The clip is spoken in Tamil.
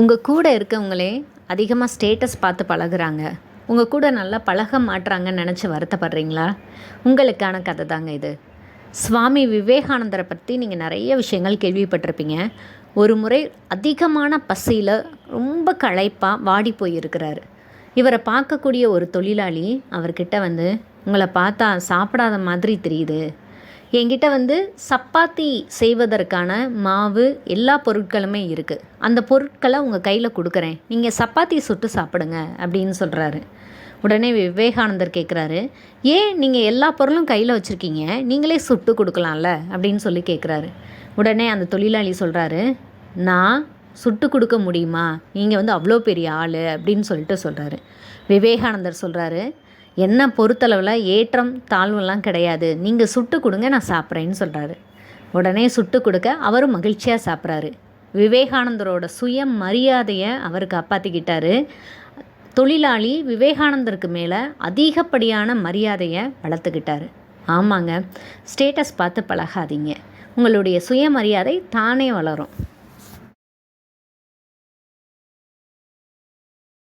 உங்கள் கூட இருக்கவங்களே அதிகமாக ஸ்டேட்டஸ் பார்த்து பழகுறாங்க. உங்கள் கூட நல்லா பழக மாட்டுறாங்கன்னு நினச்சி வருத்தப்படுறீங்களா? உங்களுக்கான கதை தாங்க இது. சுவாமி விவேகானந்தரை பற்றி நீங்கள் நிறைய விஷயங்கள் கேள்விப்பட்டிருப்பீங்க. ஒரு முறை அதிகமான பசியில் ரொம்ப களைப்பாக வாடி போயிருக்கிறாரு. இவரை பார்க்கக்கூடிய ஒரு தொழிலாளி அவர்கிட்ட வந்து உங்களை பார்த்தா சாப்பிடாத மாதிரி தெரியுது. என்கிட்ட வந்து சப்பாத்தி செய்வதற்கான மாவு எல்லா பொருட்களுமே இருக்குது அந்த பொருட்களை உங்கள் கையில் கொடுக்குறேன். நீங்கள் சப்பாத்தி சுட்டு சாப்பிடுங்க அப்படின்னு சொல்கிறாரு உடனே விவேகானந்தர் கேட்குறாரு ஏன் நீங்கள் எல்லா பொருளும் கையில் வச்சுருக்கீங்க? நீங்களே சுட்டு கொடுக்கலாம்ல? அப்படின்னு சொல்லி கேட்குறாரு உடனே அந்த தொழிலாளி சொல்கிறாரு நான் சுட்டு கொடுக்க முடியுமா? நீங்கள் வந்து அவ்வளோ பெரிய ஆள் அப்படின்னு சொல்லிட்டு சொல்கிறாரு விவேகானந்தர் சொல்கிறாரு என்னை பொறுத்தளவில் ஏற்றம் தாழ்வுலாம் கிடையாது. நீங்கள் சுட்டு கொடுங்க நான் சாப்பிட்றேன்னு சொல்கிறாரு உடனே சுட்டு கொடுக்க அவரும் மகிழ்ச்சியாக சாப்பிட்றாரு. விவேகானந்தரோட சுய மரியாதையை அவர் காப்பாற்றிக்கிட்டாரு தொழிலாளி விவேகானந்தருக்கு மேலே அதிகப்படியான மரியாதையை வளர்த்துக்கிட்டாரு. ஆமாங்க ஸ்டேட்டஸ் பார்த்து பழகாதீங்க. உங்களுடைய சுயமரியாதை தானே வளரும்.